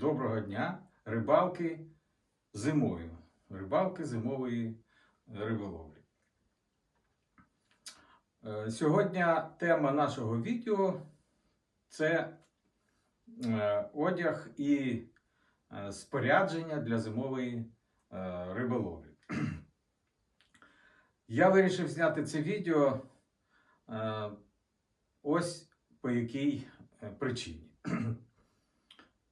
Доброго дня, рибалки зимою. Рибалки зимової риболовлі. Е, Сьогодні тема нашого відео це е, одяг і е, спорядження для зимової е, риболовлі. Я вирішив зняти це відео е, ось по якій е, причині.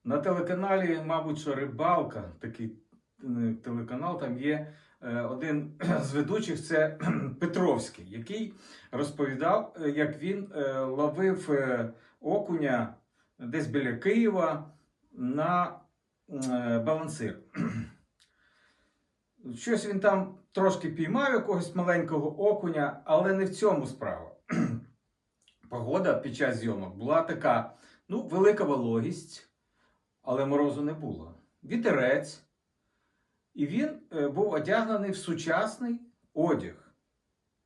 На телеканалі, мабуть, що рибалка, такий е, телеканал, там є е, один з ведучих, це Петровський, який розповідав, е, як він ловив окуня десь біля Києва на балансир. Щось він там трошки піймав якогось маленького окуня, але не в цьому справа. Погода під час зйомок була така: ну, велика вологість, але морозу не було. Вітерець. І він е, був одягнений в сучасний одяг.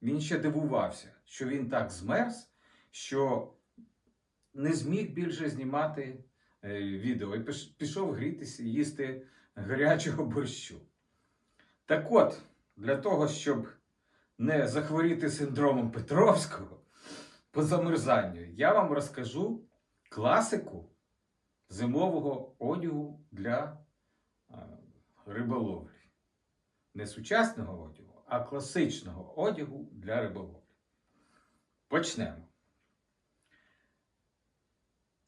Він ще дивувався, що він так змерз, що не зміг більше знімати е, відео і пішов грітися їсти гарячого борщу. Так от, для того, щоб не захворіти синдромом Петровського по замерзанню, я вам розкажу класику зимового одягу для е, риболовлі. Не сучасного одягу, а класичного одягу для риболовлі. Почнемо.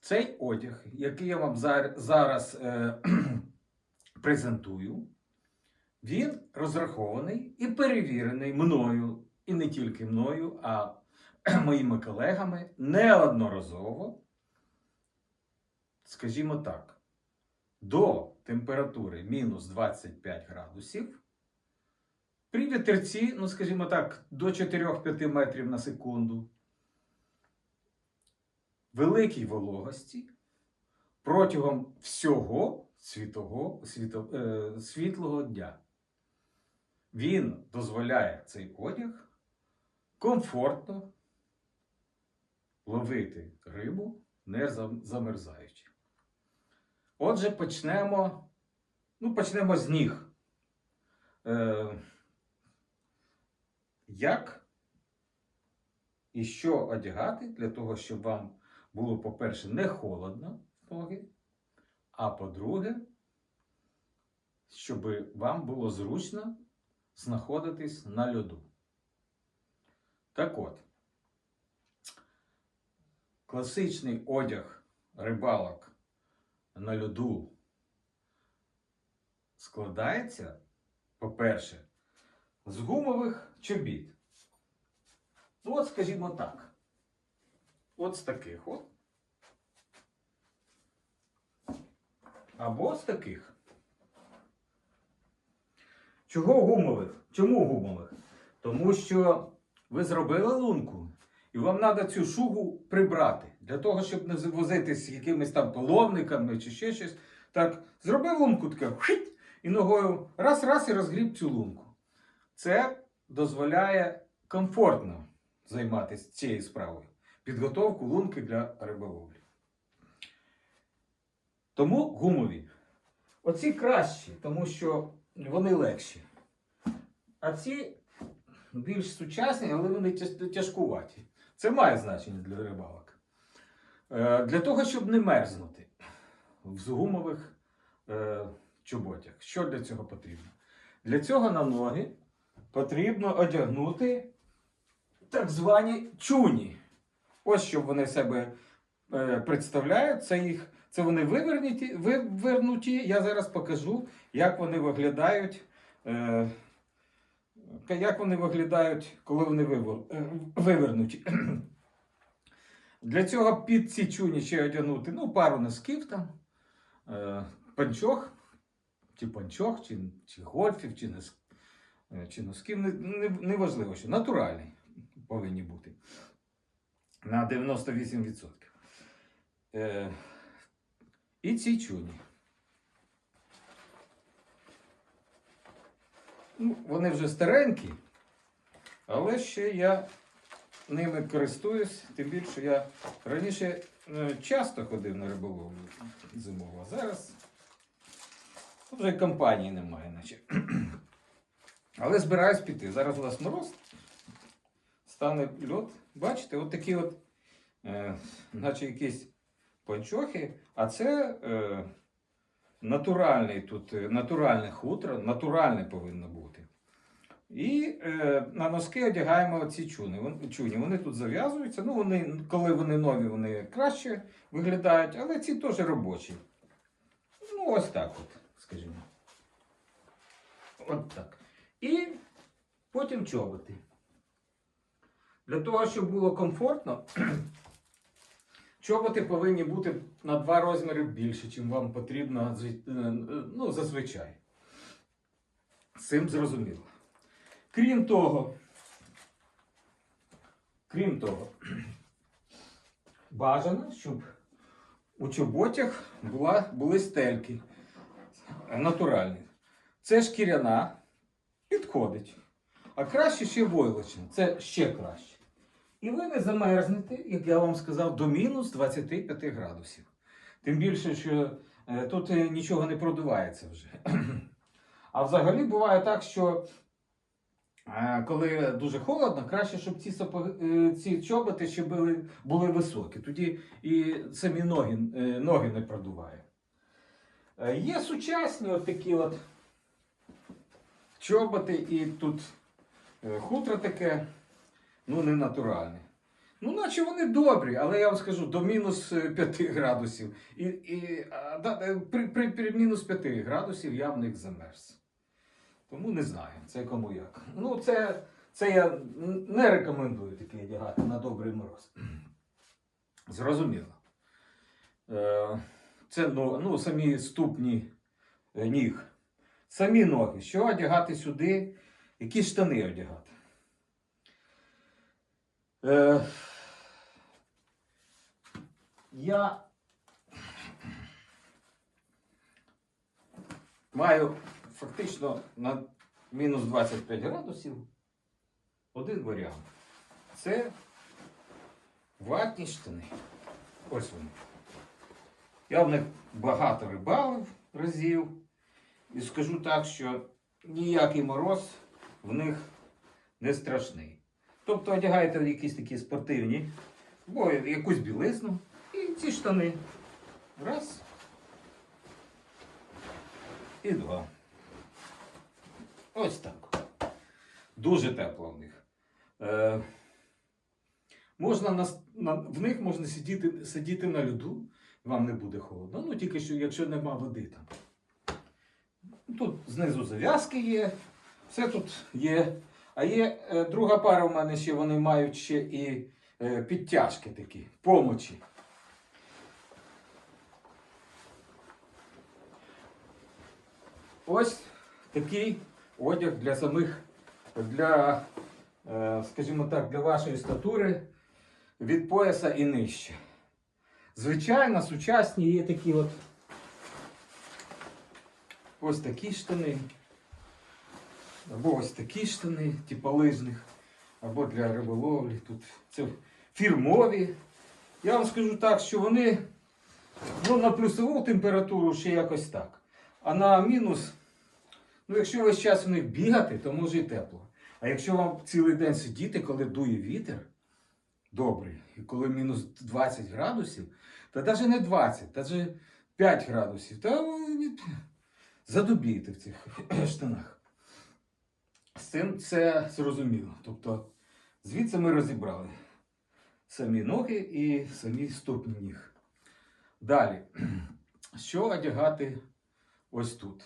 Цей одяг, який я вам зараз е, презентую, він розрахований і перевірений мною, і не тільки мною, а моїми колегами неодноразово, скажімо так, до температури мінус 25 градусів, при вітерці, ну, скажімо так, до 4-5 метрів на секунду, великій вологості протягом всього світого, світо, е, світлого дня. Він дозволяє цей одяг комфортно ловити рибу, не замерзаючи. Отже, почнемо, ну, почнемо з ніг. Е, як і що одягати для того, щоб вам було, по-перше, не холодно в ноги, а по-друге, щоб вам було зручно знаходитись на льоду. Так от, класичний одяг рибалок на льоду складається, по-перше, з гумових чобіт. Ну, от, скажімо так. От з таких от. Або з таких. Чого гумових? Чому гумових? Тому що ви зробили лунку, і вам треба цю шугу прибрати. Для того, щоб не возитись з якимись там половниками чи ще щось. Так, зробив лунку таке, і ногою раз-раз і розгріб цю лунку. Це дозволяє комфортно займатися цією справою. Підготовку лунки для риболовлі. Тому гумові. Оці кращі, тому що вони легші. А ці більш сучасні, але вони тяжкуваті. Це має значення для рибалок. Е, Для того, щоб не мерзнути в гумових е, чоботях. Що для цього потрібно? Для цього на ноги потрібно одягнути так звані чуні. Ось що вони себе е, представляють. Це їх, це вони вивернуті, вивернуті. Я зараз покажу, як вони виглядають. Як вони виглядають, коли вони вивернуті. Для цього під ці чуні ще одягнути ну, пару носків там, е, панчох, чи панчох, чи, чи гольфів, чи, нос, е, чи носків. Не, не, неважливо, що натуральні повинні бути. На 98%. Е, і ці чуні. Ну, вони вже старенькі, але ще я ними користуюсь, тим більше я раніше е, часто ходив на риболовлю зимову, а зараз вже компанії немає, наче. Але збираюсь піти. Зараз у нас мороз. Стане льот. Бачите, от такі от, е, наче якісь панчохи, а це е, натуральний тут, е, натуральне хутро, натуральне повинно бути. І е, на носки одягаємо ці чуни. Вон, чуні. Вони тут зав'язуються. Ну, вони, коли вони нові, вони краще виглядають, але ці теж робочі. Ну, ось так от, скажімо. От так. І потім чоботи. Для того, щоб було комфортно, чоботи повинні бути на два розміри більше, чим вам потрібно е, ну, зазвичай. З цим зрозуміло. Крім того, крім того, бажано, щоб у чоботях була, були стельки натуральні. Це шкіряна, підходить. А краще ще войлочна, це ще краще. І ви не замерзнете, як я вам сказав, до мінус 25 градусів. Тим більше, що е, тут е, нічого не продувається вже. А взагалі буває так, що коли дуже холодно, краще, щоб ці, е, ці чоботи ще були, були високі. Тоді і самі ноги, е, ноги не продуває. Е, Є сучасні от такі от чоботи, і тут хутро таке, ну не натуральне. Ну, наче вони добрі, але я вам скажу, до мінус е, 5 градусів. І, і а, да, при, при, при мінус 5 градусів я в них замерз. Тому не знаю, це кому як. Ну, це, це я не рекомендую таке одягати на добрий мороз. Зрозуміло. Е, Це ну, ну, самі ступні е, ніг. Самі ноги. Що одягати сюди? Які штани одягати? Е, я маю фактично на мінус 25 градусів один варіант. Це ватні штани. Ось вони. Я в них багато рибалив разів. І скажу так, що ніякий мороз в них не страшний. Тобто одягаєте якісь такі спортивні, або якусь білизну і ці штани. Раз. І два. Ось так. Дуже тепло в них. Е, можна на, на, в них можна сидіти, сидіти на льоду, вам не буде холодно. Ну тільки що, якщо нема води там. Тут знизу зав'язки є, все тут є. А є е, друга пара в мене ще вони мають ще і е, підтяжки такі, помочі. Ось такий одяг для самих, для, е, скажімо так, для вашої статури від пояса і нижче. Звичайно, сучасні є такі от ось такі штани. Або ось такі штани, типу лижних, або для риболовлі. Тут це фірмові. Я вам скажу так, що вони ну, на плюсову температуру ще якось так. А на мінус, ну якщо весь час в них бігати, то може і тепло. А якщо вам цілий день сидіти, коли дує вітер, добрий, і коли мінус 20 градусів, та навіть не 20, навіть 5 градусів, то задубієте в цих штанах. З цим це зрозуміло. Тобто звідси ми розібрали самі ноги і самі ступні ніг. Далі, що одягати ось тут?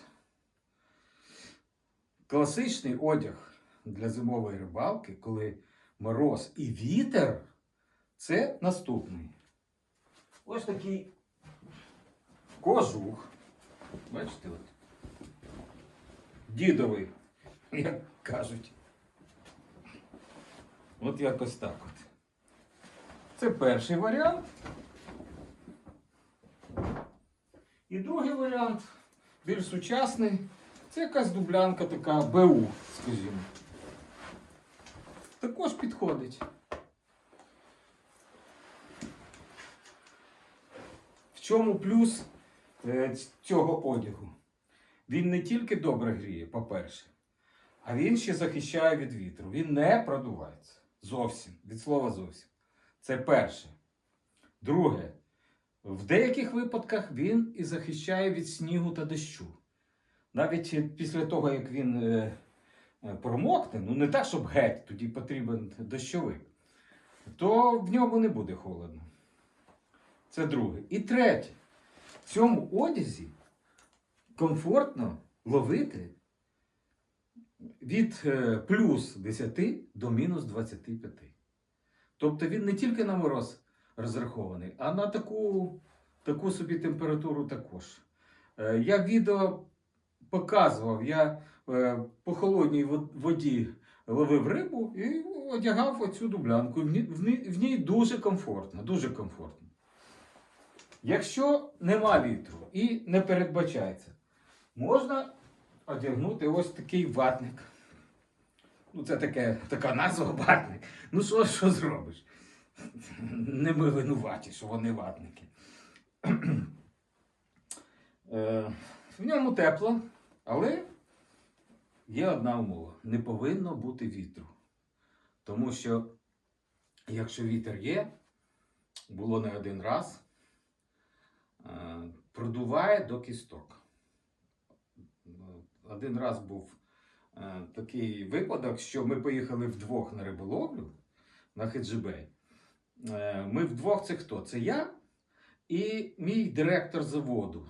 Класичний одяг для зимової рибалки, коли мороз і вітер, це наступний. Ось такий кожух. Бачите? От. Дідовий, як кажуть. От якось так от. Це перший варіант. І другий варіант, більш сучасний, це якась дублянка така БУ, скажімо. Також підходить. В чому плюс е, цього одягу? він не тільки добре гріє, по-перше, а він ще захищає від вітру. Він не продувається. Зовсім. Від слова зовсім. Це перше. Друге, в деяких випадках він і захищає від снігу та дощу. Навіть після того, як він е, е, промокне, ну не так, щоб геть, тоді потрібен дощовик, то в ньому не буде холодно. Це друге. І третє. В цьому одязі комфортно ловити від е, плюс 10 до мінус 25. Тобто він не тільки на мороз розрахований, а на таку, таку собі температуру також. Я відео показував, я е, по холодній воді ловив рибу і одягав оцю дублянку. В ній, дуже комфортно, дуже комфортно. Якщо нема вітру і не передбачається, можна одягнути ось такий ватник. Ну, це таке, така назва ватник. Ну, що, що зробиш? Не ми винуваті, що вони ватники. Е, В ньому тепло, але є одна умова: не повинно бути вітру. Тому що, якщо вітер є, було не один раз, е, продуває до кісток. Один раз був е, такий випадок, що ми поїхали вдвох на риболовлю на Хеджибей. Е, Ми вдвох це хто? Це я і мій директор заводу.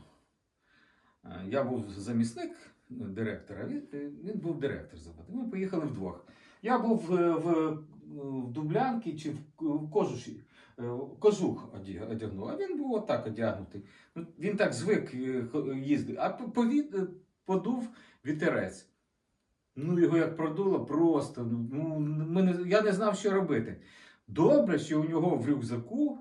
Е, Я був замісник директора, він, е, був директор заводу. Ми поїхали вдвох. Я був е, в, в Дублянці чи в, кожуші. е, Кожух одягнув, а він був отак одягнутий. Ну, Він так звик е, їздити, а по- пові- е, подув вітерець. Ну, його як продуло, просто. Ну, ми не, я не знав, що робити. Добре, що у нього в рюкзаку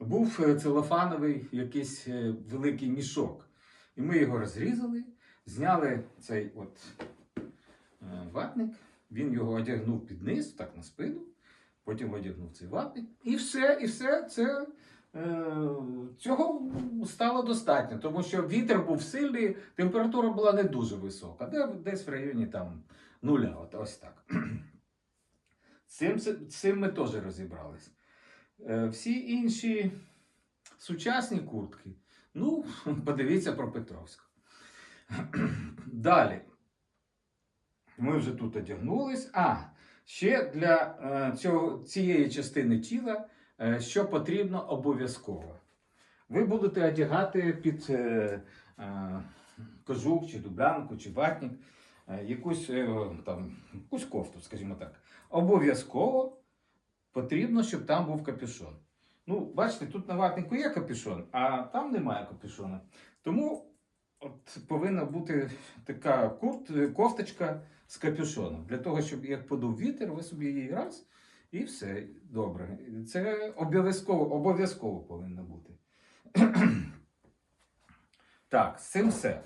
був е, целофановий якийсь е, великий мішок. І ми його розрізали, зняли цей от е, ватник, він його одягнув під низ, так на спину, потім одягнув цей ватник. І все, і все це. е, Цього стало достатньо, тому що вітер був сильний, температура була не дуже висока, де- десь в районі там нуля, от ось так. Цим, цим ми теж розібрались. Е, Всі інші сучасні куртки, ну, подивіться про Петровську. Далі. Ми вже тут одягнулись. А, ще для е, цього, цієї частини тіла, е, що потрібно обов'язково. Ви будете одягати під е, е, кожух, чи дублянку, чи ватник, е, якусь, е, там, якусь кофту, скажімо так. Обов'язково потрібно, щоб там був капюшон. Ну, бачите, тут на ватнику є капюшон, а там немає капюшона. Тому от повинна бути така курт, кофточка з капюшоном. Для того, щоб як подув вітер, ви собі її раз і все добре. Це обов'язково, обов'язково повинно бути. так, з цим все.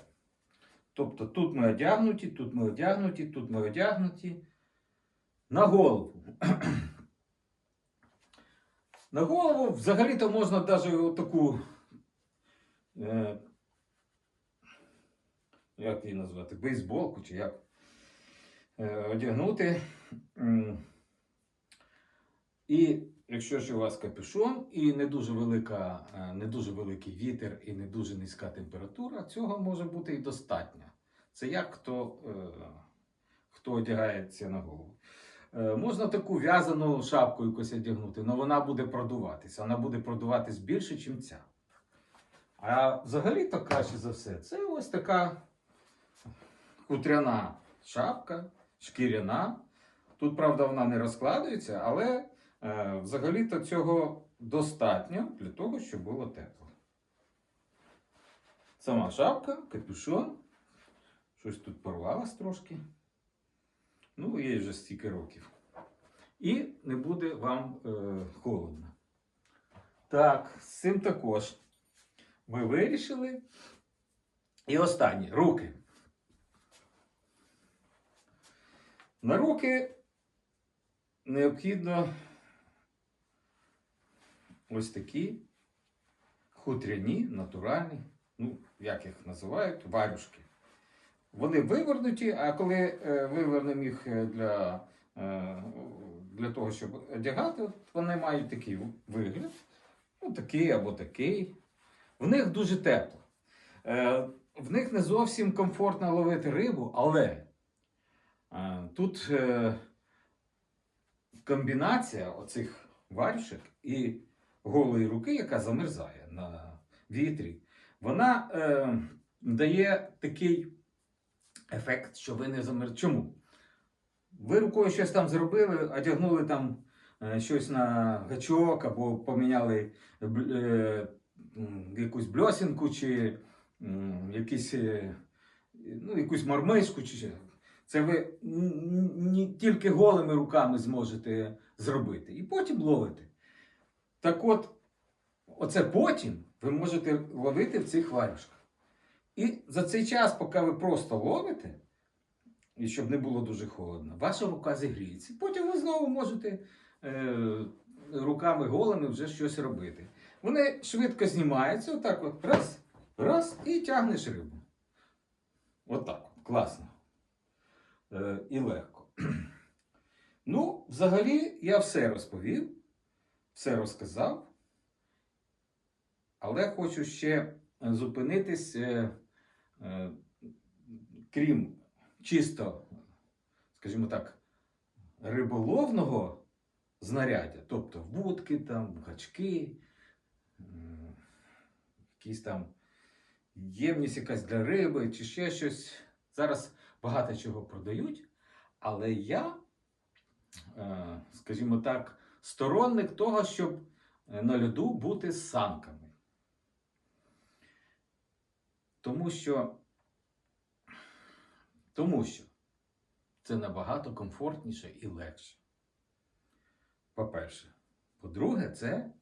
Тобто тут ми одягнуті, тут ми одягнуті, тут ми одягнуті. На голову. На голову взагалі-то можна навіть таку. Е, як її назвати? Бейсболку чи як? Е, одягнути. І якщо ж у вас капюшон і не дуже, велика, е, не дуже великий вітер і не дуже низька температура, цього може бути і достатньо. Це як хто, е, хто одягається на голову. Е, Можна таку в'язану шапку якось одягнути, але вона буде продуватися. Вона буде продуватись більше, ніж ця. А взагалі-то краще за все, це ось така хутряна шапка, шкіряна. Тут, правда, вона не розкладується, але е, взагалі-то цього достатньо для того, щоб було тепло. Сама шапка, капюшон. Щось тут порвалось трошки. Ну, їй вже стільки років. І не буде вам е, холодно. Так, з цим також ми вирішили. І останнє руки. На руки необхідно ось такі хутряні, натуральні ну, як їх називають, варюшки. Вони вивернуті, а коли е, вивернемо їх е, для, е, для того, щоб одягати, вони мають такий вигляд. Ну, такий або такий. В них дуже тепло. В них не зовсім комфортно ловити рибу, але тут комбінація оцих варюшок і голої руки, яка замерзає на вітрі, вона дає такий ефект, що ви не замерз. Чому? Ви рукою щось там зробили, одягнули там е, щось на гачок або поміняли е, якусь бльосінку чи якісь, е, ну, якусь мармишку. Чи. Це ви не тільки голими руками зможете зробити. І потім ловите. Так от, оце потім ви можете ловити в цих варюшках. І за цей час, поки ви просто ловите, і щоб не було дуже холодно, ваша рука зігріється. Потім ви знову можете е, руками голими вже щось робити. Вони швидко знімаються, отак от раз, раз, і тягнеш рибу. Отак, от, класно. Е, і легко. Ну, взагалі, я все розповів, все розказав. Але хочу ще зупинитись, е, крім чисто, скажімо так, риболовного знаряддя, тобто вудки, там, гачки, якісь там ємність якась для риби чи ще щось. Зараз багато чого продають, але я, е, скажімо так, сторонник того, щоб е, на льоду бути з санками. Тому що, тому що це набагато комфортніше і легше. По-перше. По-друге, це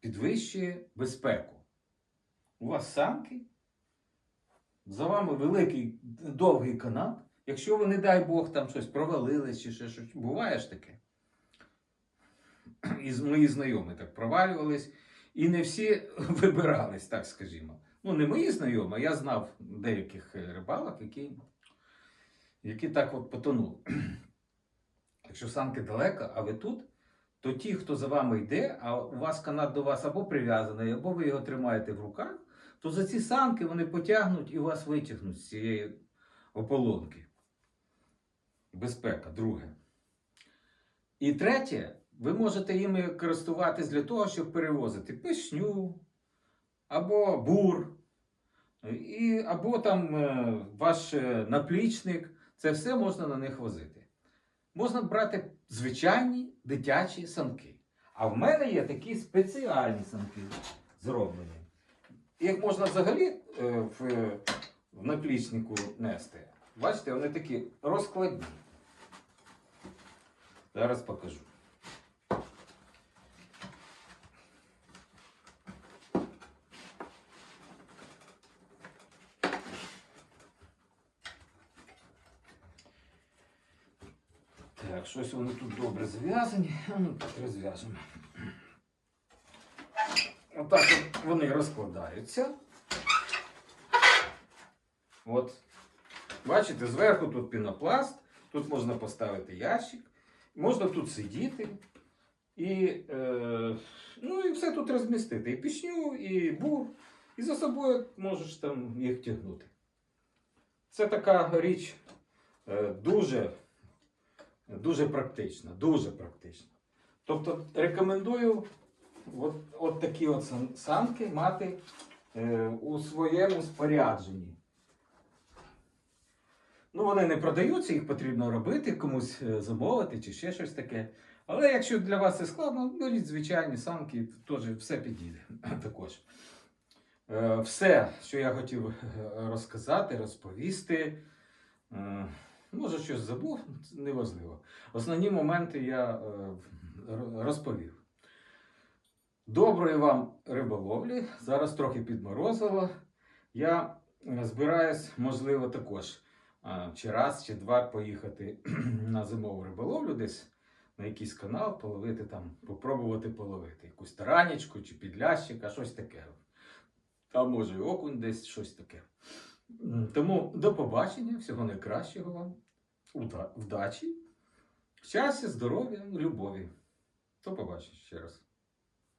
підвищує безпеку. У вас санки, за вами великий довгий канат. Якщо ви, не дай Бог, там щось провалились чи ще щось, буває ж таке. І мої знайомі так провалювались, і не всі вибирались, так скажімо. Ну, не мої знайомі, я знав деяких е, рибалок, які, які так от потонули. Якщо санки далеко, а ви тут, то ті, хто за вами йде, а у вас канат до вас або прив'язаний, або ви його тримаєте в руках, то за ці санки вони потягнуть і вас витягнуть з цієї ополонки. Безпека, друге. І третє, ви можете їми користуватись для того, щоб перевозити пишню, або бур, і, або там е, ваш е, наплічник. Це все можна на них возити. Можна брати звичайні дитячі санки. А в мене є такі спеціальні санки зроблені. Їх можна взагалі е, в, в наплічнику нести. Бачите, вони такі розкладні. Зараз покажу. Так, щось вони тут добре зв'язані. Ну, так розв'яжемо. Отак от вони розкладаються. От. Бачите, зверху тут пінопласт, тут можна поставити ящик, можна тут сидіти. І, е, ну, і все тут розмістити. І пішню, і бур. І за собою можеш там їх тягнути. Це така річ е, дуже, дуже практична, дуже практична. Тобто рекомендую от, от такі от санки мати е, у своєму спорядженні. Ну, вони не продаються, їх потрібно робити, комусь е, замовити чи ще щось таке. Але якщо для вас це складно, беріть звичайні санки, теж все підійде також. Е, Все, що я хотів е, розказати, розповісти. Може, щось забув, неважливо. Основні моменти я е, розповів. Доброї вам риболовлі. Зараз трохи підморозило. Я е, збираюсь, можливо, також е, чи раз, чи два поїхати на зимову риболовлю десь на якийсь канал, половити там, попробувати половити якусь таранічку чи підлящик, а щось таке. А може, і окунь десь щось таке. Тому до побачення, всього найкращого вам, удачі, щастя, здоров'я, любові. До побачення ще раз.